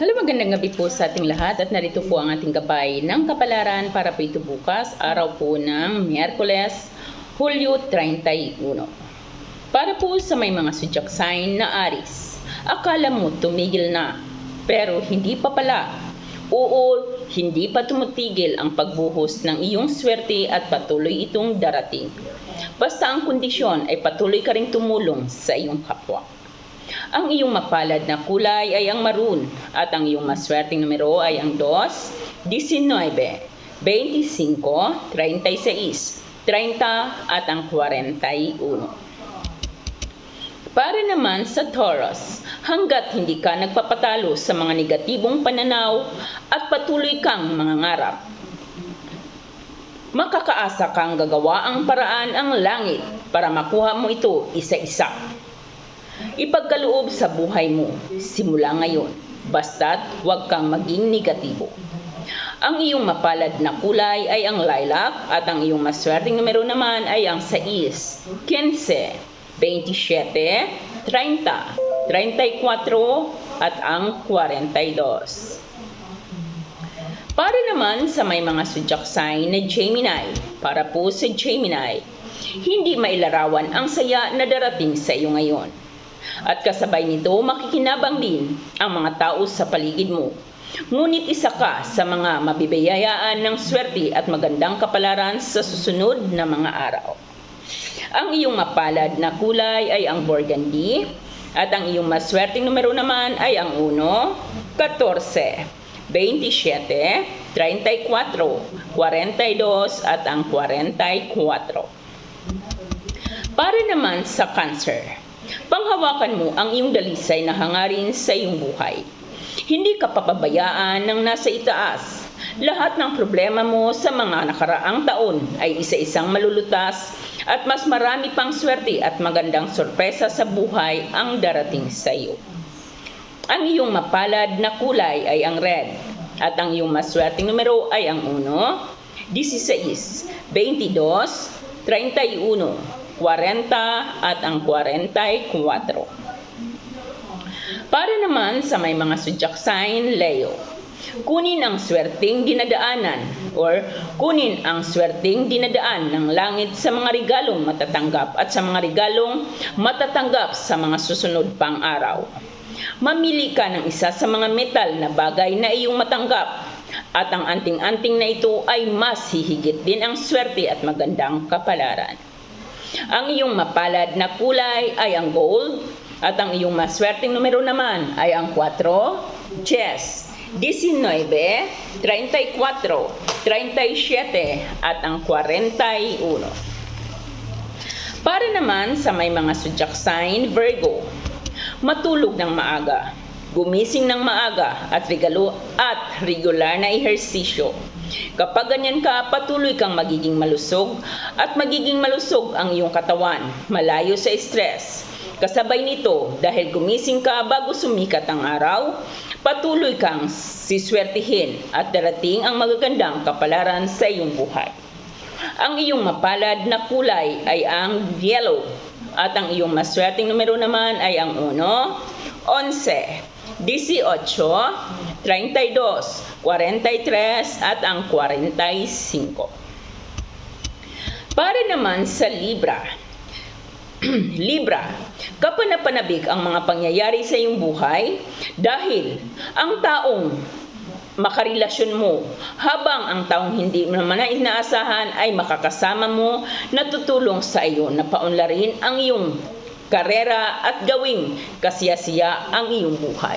Hello, magandang gabi po sa ating lahat at narito po ang ating gabay ng kapalaran para po ito bukas, araw po ng Miyerkules, Hulyo 31. Para po sa may mga zodiac sign na Aris, akala mo tumigil na, pero hindi pa pala. Oo, hindi pa tumutigil ang pagbuhos ng iyong swerte at patuloy itong darating. Basta ang kondisyon ay patuloy ka ring tumulong sa iyong kapwa. Ang iyong mapalad na kulay ay ang maroon at ang iyong maswerteng numero ay ang 2, 19, 25, 36, 30 at ang 41. Para naman sa Taurus, hanggat hindi ka nagpapatalo sa mga negatibong pananaw at patuloy kang mangangarap, makakaasa kang gagawa ang paraan ang langit para makuha mo ito isa-isa. Ipagkaloob sa buhay mo simula ngayon, basta't huwag kang maging negatibo. Ang iyong mapalad na kulay ay ang lilac at ang iyong maswerteng numero naman ay ang 6, 15, 27, 30, 34 at ang 42. Para naman sa may mga zodiac sign na Gemini, para po sa Gemini, hindi mailarawan ang saya na darating sa iyo ngayon. At kasabay nito, makikinabang din ang mga tao sa paligid mo. Ngunit isa ka sa mga mabibiyayaan ng swerte at magandang kapalaran sa susunod na mga araw. Ang iyong mapalad na kulay ay ang burgundy at ang iyong maswerteng numero naman ay ang 1, 14, 27, 34, 42 at ang 44. Para naman sa cancer, panghawakan mo ang iyong dalisay na hangarin sa iyong buhay. Hindi ka papabayaan ng nasa itaas. Lahat ng problema mo sa mga nakaraang taon ay isa-isang malulutas at mas marami pang swerte at magandang sorpresa sa buhay ang darating sa iyo. Ang iyong mapalad na kulay ay ang red at ang iyong maswerteng numero ay ang 1, 16, 22, 31, 40 at ang 44. Para naman sa may mga zodiac sign, Leo. Kunin ang swerteng dinadaanan or kunin ang swerteng dinadaan ng langit sa mga regalong matatanggap at sa mga regalong matatanggap sa mga susunod pang araw. Mamili ka ng isa sa mga metal na bagay na iyong matanggap at ang anting-anting na ito ay mas hihigit din ang swerte at magandang kapalaran. Ang iyong mapalad na kulay ay ang gold at ang iyong maswerteng numero naman ay ang 4, chess, 19, 34, 37 at ang 41. Para naman sa may mga zodiac sign, Virgo, matulog ng maaga, gumising ng maaga at regalo at regular na ehersisyo. Kapag ganyan ka, patuloy kang magiging malusog at magiging malusog ang iyong katawan, malayo sa stress. Kasabay nito, dahil gumising ka bago sumikat ang araw, patuloy kang siswertihin at darating ang magagandang kapalaran sa iyong buhay. Ang iyong mapalad na kulay ay ang yellow at ang iyong maswerteng numero naman ay ang 1, 11, 18, 32, 43 at ang 45. Para naman sa Libra, Libra, kapanapanabik ang mga pangyayari sa iyong buhay dahil ang taong makarelasyon mo habang ang taong hindi mo naman na inaasahan ay makakasama mo na tutulong sa iyo na paunlarin ang iyong karera at gawing kasiyasiya ang iyong buhay.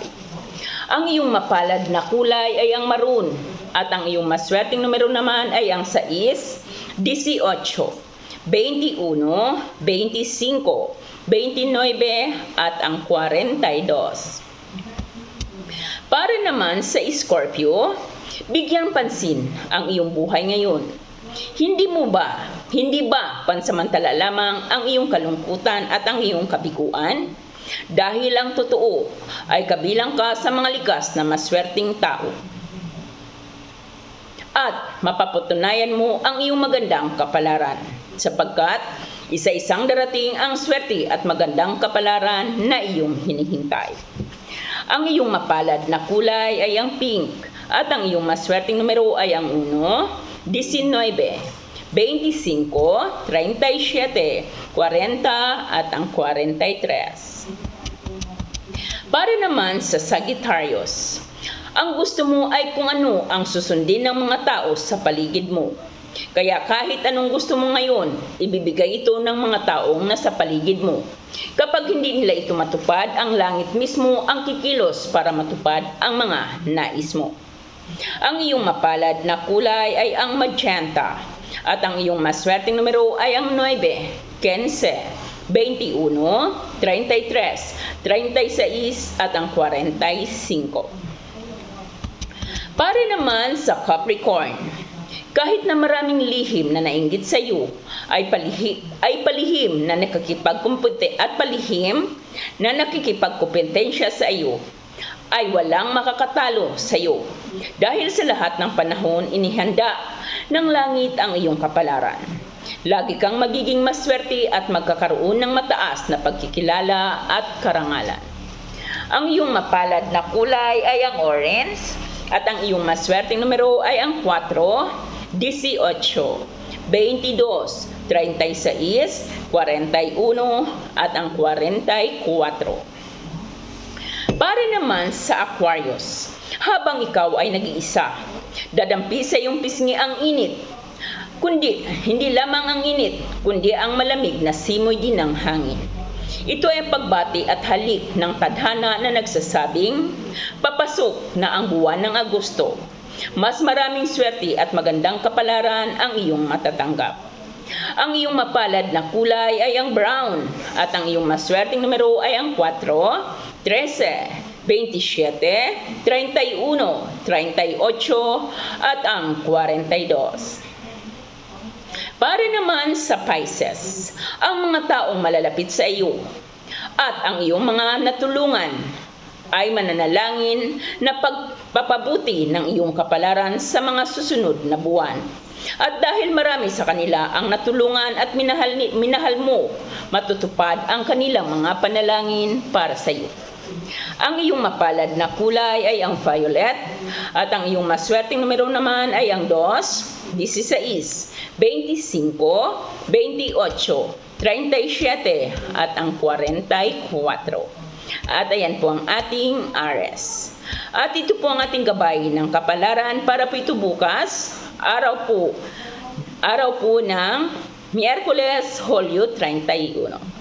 Ang iyong mapalad na kulay ay ang maroon at ang iyong maswerteng numero naman ay ang 6, 18, 21, 25, 29 at ang 42. Para naman sa Scorpio, bigyang pansin ang iyong buhay ngayon. Hindi mo ba, hindi ba pansamantala lamang ang iyong kalungkutan at ang iyong kabiguan? Dahil ang totoo ay kabilang ka sa mga likas na maswerteng tao. At mapapatunayan mo ang iyong magandang kapalaran sapagkat isa-isang darating ang swerte at magandang kapalaran na iyong hinihintay. Ang iyong mapalad na kulay ay ang pink at ang iyong maswerteng numero ay ang 1, 19, 25, 37, 40 at ang 43. Para naman sa Sagittarius, ang gusto mo ay kung ano ang susundin ng mga tao sa paligid mo. Kaya kahit anong gusto mo ngayon, ibibigay ito ng mga taong nasa paligid mo. Kapag hindi nila ito matupad, ang langit mismo ang kikilos para matupad ang mga nais mo. Ang iyong mapalad na kulay ay ang magenta at ang iyong maswerteng numero ay ang 9, 15, 21, 33, 36 at ang 45. Para naman sa Capricorn, kahit na maraming lihim na nainggit sa iyo, ay, palihi, ay palihim na nakikipagkumpute at palihim na nakikipagkumpetensya sa iyo, ay walang makakatalo sa iyo. Dahil sa lahat ng panahon, inihanda ng langit ang iyong kapalaran. Lagi kang magiging maswerte at magkakaroon ng mataas na pagkikilala at karangalan. Ang iyong mapalad na kulay ay ang orange at ang iyong maswerteng numero ay ang 4, 18, 22, 36, 41 at ang 44. Para naman sa Aquarius, habang ikaw ay nag-iisa, dadampi sa iyong pisngi ang init. Kundi, hindi lamang ang init, kundi ang malamig na simoy din ng hangin. Ito ay pagbati at halik ng tadhana na nagsasabing, papasok na ang buwan ng Agosto. Mas maraming swerte at magandang kapalaran ang iyong matatanggap. Ang iyong mapalad na kulay ay ang brown at ang iyong maswerteng numero ay ang 4, 13, 27, 31, 38 at ang 42. Para naman sa Pisces, ang mga taong malalapit sa iyo at ang iyong mga natulungan ay mananalangin na pagpapabuti ng iyong kapalaran sa mga susunod na buwan. At dahil marami sa kanila ang natulungan at minahal, ni, minahal mo, matutupad ang kanilang mga panalangin para sa iyo. Ang iyong mapalad na kulay ay ang violet at ang iyong maswerteng numero naman ay ang 2, 16, 25, 28, 37 at ang 44. At ayan po ang ating RS. At ito po ang ating gabay ng kapalaran para po ito bukas, araw po, araw po ng Miyerkules, Hulyo 31.